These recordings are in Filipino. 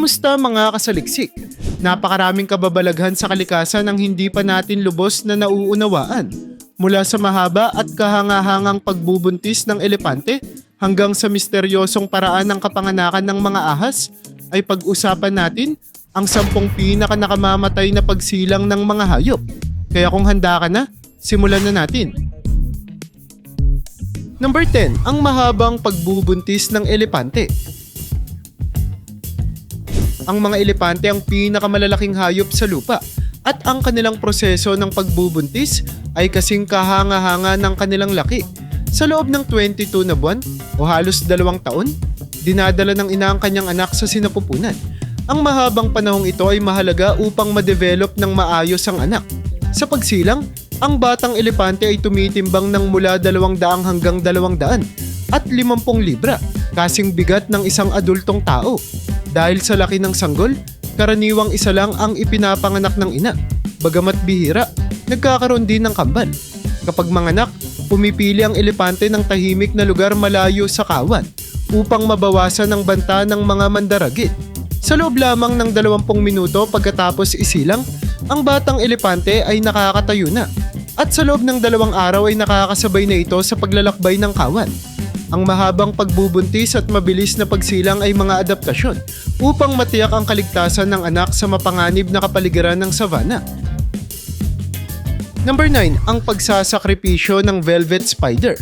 Kumusta mga kasaliksik? Napakaraming kababalaghan sa kalikasan ang hindi pa natin lubos na nauunawaan. Mula sa mahaba at kahangahangang pagbubuntis ng elepante hanggang sa misteryosong paraan ng kapanganakan ng mga ahas, ay pag-usapan natin ang sampung pinaka nakamamatay na pagsilang ng mga hayop. Kaya kung handa ka na, simulan na natin. Number 10, ang mahabang pagbubuntis ng elepante. Ang mga elepante ang pinakamalalaking hayop sa lupa at ang kanilang proseso ng pagbubuntis ay kasing kahanga-hanga ng kanilang laki. Sa loob ng 22 na buwan o halos dalawang taon, dinadala ng ina ang kanyang anak sa sinapupunan. Ang mahabang panahong ito ay mahalaga upang ma-develop ng maayos ang anak. Sa pagsilang, ang batang elepante ay tumitimbang ng mula 200 hanggang 200 at 50 libra, kasing bigat ng isang adultong tao. Dahil sa laki ng sanggol, karaniwang isa lang ang ipinapanganak ng ina. Bagamat bihira, nagkakaroon din ng kambal. Kapag manganak, pumipili ang elepante ng tahimik na lugar malayo sa kawan upang mabawasan ang banta ng mga mandaragit. Sa loob lamang ng 20 minuto pagkatapos isilang, ang batang elepante ay nakakatayo na. At sa loob ng dalawang araw ay nakakasabay na ito sa paglalakbay ng kawan. Ang mahabang pagbubuntis at mabilis na pagsilang ay mga adaptasyon upang matiyak ang kaligtasan ng anak sa mapanganib na kapaligiran ng savana. Number 9, ang pagsasakripisyo ng velvet spider.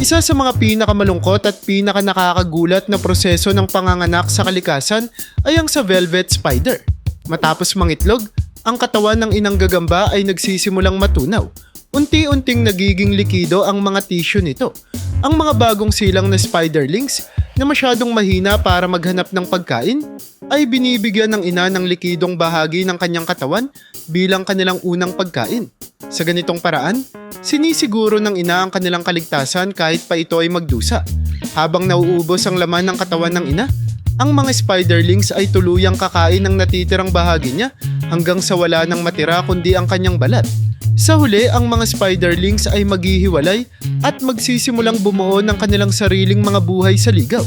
Isa sa mga pinakamalungkot at pinaka nakakagulat na proseso ng panganganak sa kalikasan ay ang sa velvet spider. Matapos mangitlog, ang katawan ng inang gagamba ay nagsisimulang matunaw. Unti-unting nagiging likido ang mga tissue nito. Ang mga bagong silang na spiderlings na masyadong mahina para maghanap ng pagkain ay binibigyan ng ina ng likidong bahagi ng kanyang katawan bilang kanilang unang pagkain. Sa ganitong paraan, sinisiguro ng ina ang kanilang kaligtasan kahit pa ito ay magdusa. Habang nauubos ang laman ng katawan ng ina, ang mga spiderlings ay tuluyang kakain ng natitirang bahagi niya hanggang sa wala nang matira kundi ang kanyang balat. Sa huli, ang mga spiderlings ay maghihiwalay at magsisimulang bumuo ng kanilang sariling mga buhay sa ligaw.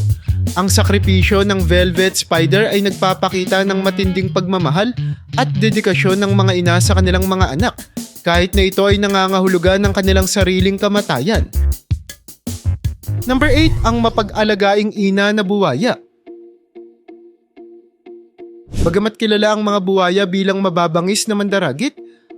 Ang sakripisyo ng velvet spider ay nagpapakita ng matinding pagmamahal at dedikasyon ng mga ina sa kanilang mga anak, kahit na ito ay nangangahulugan ng kanilang sariling kamatayan. Number 8, ang mapag-alagaing ina na buwaya. Bagamat kilala ang mga buwaya bilang mababangis na mandaragit,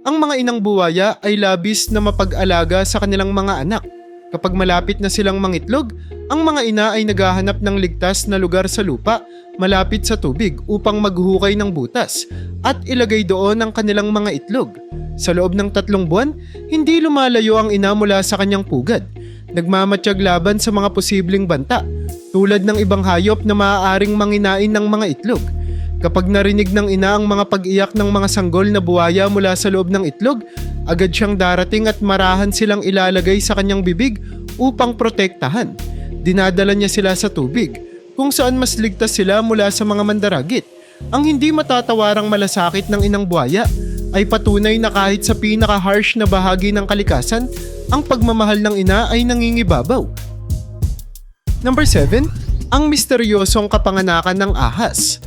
ang mga inang buwaya ay labis na mapag-alaga sa kanilang mga anak. Kapag malapit na silang mangitlog, ang mga ina ay naghahanap ng ligtas na lugar sa lupa malapit sa tubig upang maghukay ng butas at ilagay doon ang kanilang mga itlog. Sa loob ng tatlong buwan, hindi lumalayo ang ina mula sa kanyang pugad. Nagmamatsyag laban sa mga posibleng banta, tulad ng ibang hayop na maaaring manginain ng mga itlog. Kapag narinig ng ina ang mga pag-iyak ng mga sanggol na buhaya mula sa loob ng itlog, agad siyang darating at marahan silang ilalagay sa kanyang bibig upang protektahan. Dinadala niya sila sa tubig, kung saan mas ligtas sila mula sa mga mandaragit. Ang hindi matatawarang malasakit ng inang buhaya ay patunay na kahit sa pinaka-harsh na bahagi ng kalikasan, ang pagmamahal ng ina ay nangingibabaw. Number 7, ang misteryosong kapanganakan ng ahas.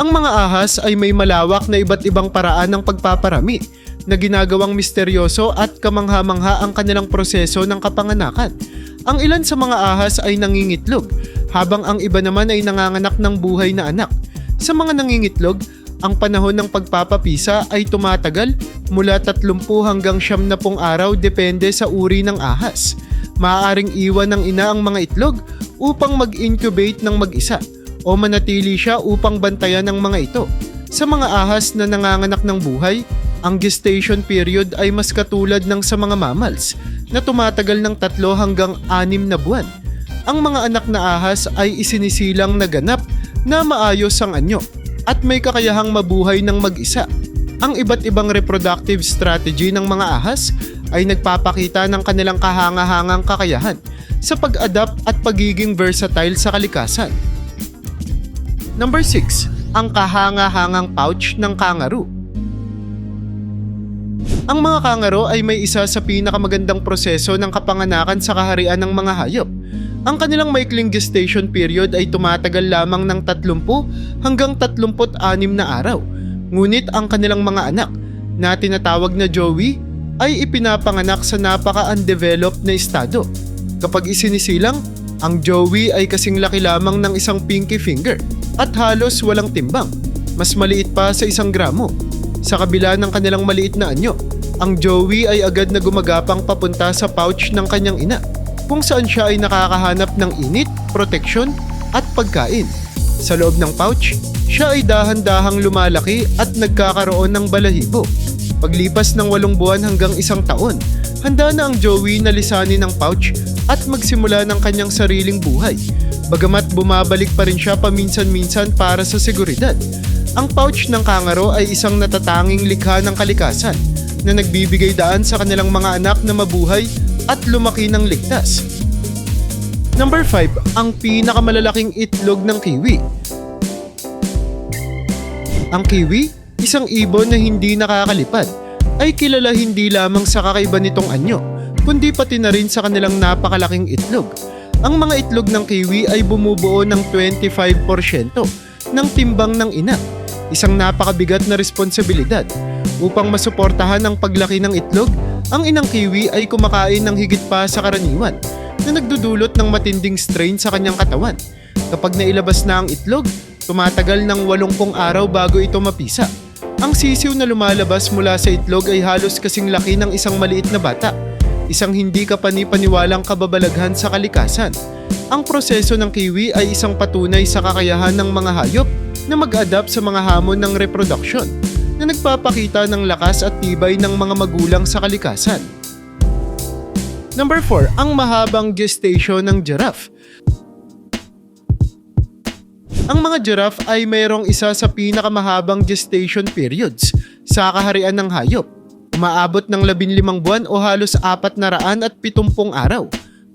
Ang mga ahas ay may malawak na iba't ibang paraan ng pagpaparami na ginagawang misteryoso at kamangha-mangha ang kanilang proseso ng kapanganakan. Ang ilan sa mga ahas ay nangingitlog, habang ang iba naman ay nanganganak ng buhay na anak. Sa mga nangingitlog, ang panahon ng pagpapapisa ay tumatagal mula 30 hanggang 70 araw depende sa uri ng ahas. Maaaring iwan ng ina ang mga itlog upang mag-incubate ng mag-isa o manatili siya upang bantayan ng mga ito. Sa mga ahas na nanganganak ng buhay, ang gestation period ay mas katulad ng sa mga mammals na tumatagal ng tatlo hanggang anim na buwan. Ang mga anak na ahas ay isinisilang na ganap na maayos ang anyo at may kakayahang mabuhay ng mag-isa. Ang iba't ibang reproductive strategy ng mga ahas ay nagpapakita ng kanilang kahanga-hangang kakayahan sa pag-adapt at pagiging versatile sa kalikasan. Number 6, ang kahanga-hangang pouch ng kangaroo. Ang mga kangaroo ay may isa sa pinakamagandang proseso ng kapanganakan sa kaharian ng mga hayop. Ang kanilang maikling gestation period ay tumatagal lamang ng 30 hanggang 36 na araw. Ngunit ang kanilang mga anak na tinatawag na Joey ay ipinapanganak sa napaka-undeveloped na estado. Kapag isinisilang, ang Joey ay kasing laki lamang ng isang pinky finger at halos walang timbang. Mas maliit pa sa isang gramo. Sa kabila ng kanilang maliit na anyo, ang Joey ay agad na gumagapang papunta sa pouch ng kanyang ina kung saan siya ay nakakahanap ng init, proteksyon at pagkain. Sa loob ng pouch, siya ay dahan-dahang lumalaki at nagkakaroon ng balahibo. Paglipas ng walong buwan hanggang isang taon, handa na ang Joey na lisanin ng pouch at magsimula ng kanyang sariling buhay. Bagamat bumabalik pa rin siya paminsan-minsan para sa seguridad. Ang pouch ng kangaro ay isang natatanging likha ng kalikasan na nagbibigay daan sa kanilang mga anak na mabuhay at lumaki ng ligtas. Number 5, ang pinakamalalaking itlog ng kiwi. Ang kiwi, isang ibon na hindi nakakalipad, ay kilala hindi lamang sa kakaiba nitong anyo, kundi pati na rin sa kanilang napakalaking itlog. Ang mga itlog ng kiwi ay bumubuo ng 25% ng timbang ng ina, isang napakabigat na responsibilidad. Upang masuportahan ang paglaki ng itlog, ang inang kiwi ay kumakain ng higit pa sa karaniwan na nagdudulot ng matinding strain sa kanyang katawan. Kapag nailabas na ang itlog, tumatagal ng 80 araw bago ito mapisa. Ang sisiw na lumalabas mula sa itlog ay halos kasing laki ng isang maliit na bata. Isang hindi kapani-paniwalang kababalaghan sa kalikasan. Ang proseso ng kiwi ay isang patunay sa kakayahan ng mga hayop na mag-adapt sa mga hamon ng reproduction na nagpapakita ng lakas at tibay ng mga magulang sa kalikasan. Number 4, ang mahabang gestation ng giraffe. Ang mga giraffe ay mayroong isa sa pinakamahabang gestation periods sa kaharian ng hayop. Umaabot ng 15 buwan o halos 470 araw.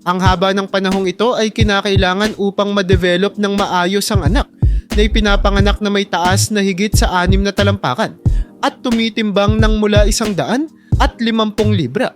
Ang haba ng panahong ito ay kinakailangan upang ma-develop ng maayos ang anak na ipinapanganak na may taas na higit sa anim na talampakan at tumitimbang ng mula isang daan at limampung libra.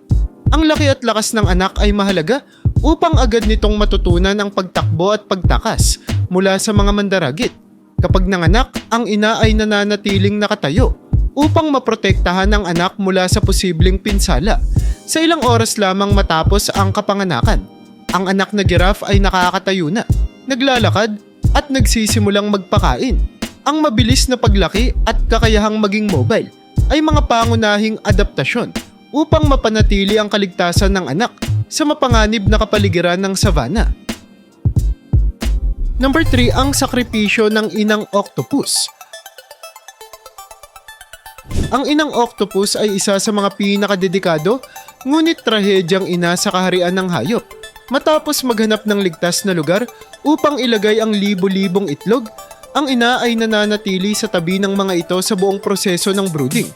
Ang laki at lakas ng anak ay mahalaga upang agad nitong matutunan ang pagtakbo at pagtakas mula sa mga mandaragit. Kapag nanganak, ang ina ay nananatiling nakatayo upang maprotektahan ang anak mula sa posibleng pinsala. Sa ilang oras lamang matapos ang kapanganakan, ang anak na giraffe ay nakakatayo na, naglalakad at nagsisimulang magpakain. Ang mabilis na paglaki at kakayahang maging mobile ay mga pangunahing adaptasyon upang mapanatili ang kaligtasan ng anak sa mapanganib na kapaligiran ng savana. Number 3, ang sakripisyo ng inang octopus. Ang inang octopus ay isa sa mga pinakadedikado ngunit trahedyang ina sa kaharian ng hayop. Matapos maghanap ng ligtas na lugar upang ilagay ang libo-libong itlog, ang ina ay nananatili sa tabi ng mga ito sa buong proseso ng brooding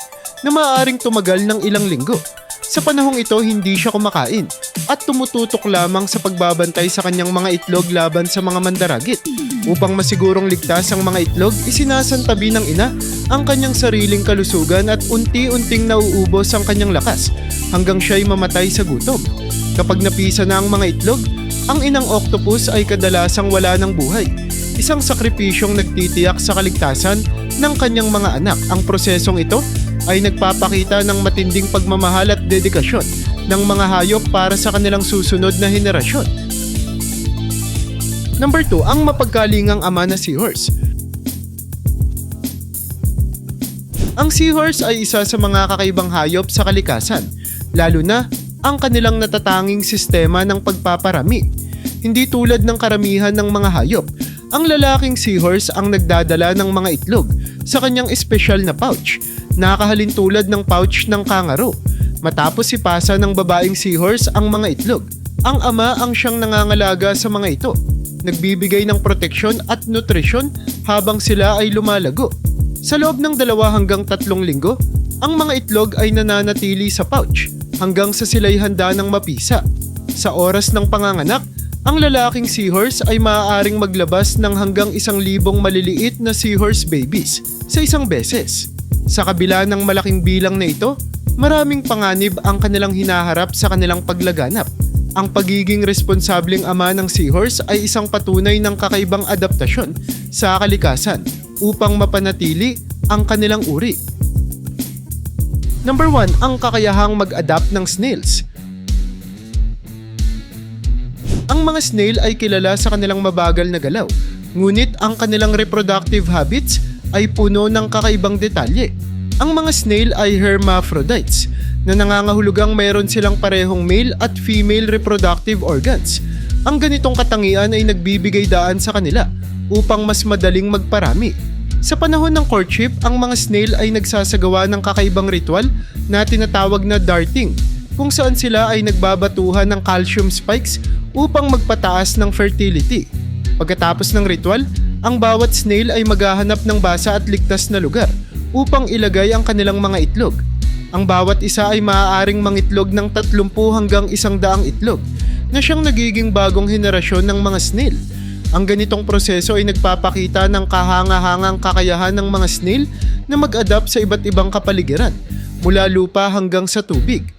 na maaaring tumagal ng ilang linggo. Sa panahong ito, hindi siya kumakain at tumututok lamang sa pagbabantay sa kanyang mga itlog laban sa mga mandaragit. Upang masigurong ligtas ang mga itlog, isinasantabi ng ina ang kanyang sariling kalusugan at unti-unting nauubos ang kanyang lakas hanggang siya'y mamatay sa gutom. Kapag napisa na ang mga itlog, ang inang octopus ay kadalasang wala ng buhay. Isang sakripisyong nagtitiyak sa kaligtasan ng kanyang mga anak. Ang prosesong ito ay nagpapakita ng matinding pagmamahal at dedikasyon ng mga hayop para sa kanilang susunod na henerasyon. Number 2, ang mapagkalingang ama na seahorse. Ang seahorse ay isa sa mga kakaibang hayop sa kalikasan, lalo na ang kanilang natatanging sistema ng pagpaparami. Hindi tulad ng karamihan ng mga hayop, ang lalaking seahorse ang nagdadala ng mga itlog sa kanyang espesyal na pouch, nakahalin tulad ng pouch ng kangaro. Matapos ipasa ng babaeng seahorse ang mga itlog, ang ama ang siyang nangangalaga sa mga ito, nagbibigay ng proteksyon at nutrisyon habang sila ay lumalago. Sa loob ng dalawa hanggang tatlong linggo, ang mga itlog ay nananatili sa pouch hanggang sa sila'y handa ng mapisa. Sa oras ng panganganak, ang lalaking seahorse ay maaaring maglabas ng hanggang isang libong maliliit na seahorse babies sa isang beses. Sa kabila ng malaking bilang na ito, maraming panganib ang kanilang hinaharap sa kanilang paglaganap. Ang pagiging responsableng ama ng seahorse ay isang patunay ng kakaibang adaptasyon sa kalikasan upang mapanatili ang kanilang uri. Number 1, ang kakayahang mag-adapt ng snails. Ang mga snail ay kilala sa kanilang mabagal na galaw, ngunit ang kanilang reproductive habits ay puno ng kakaibang detalye. Ang mga snail ay hermaphrodites na nangangahulugang mayroon silang parehong male at female reproductive organs. Ang ganitong katangian ay nagbibigay daan sa kanila upang mas madaling magparami. Sa panahon ng courtship, ang mga snail ay nagsasagawa ng kakaibang ritual na tinatawag na darting, kung saan sila ay nagbabatuhan ng calcium spikes upang magpataas ng fertility. Pagkatapos ng ritual, ang bawat snail ay maghahanap ng basa at ligtas na lugar upang ilagay ang kanilang mga itlog. Ang bawat isa ay maaaring mangitlog ng 30 hanggang 100 itlog na siyang nagiging bagong henerasyon ng mga snail. Ang ganitong proseso ay nagpapakita ng kahanga-hangang kakayahan ng mga snail na mag-adapt sa iba't ibang kapaligiran, mula lupa hanggang sa tubig.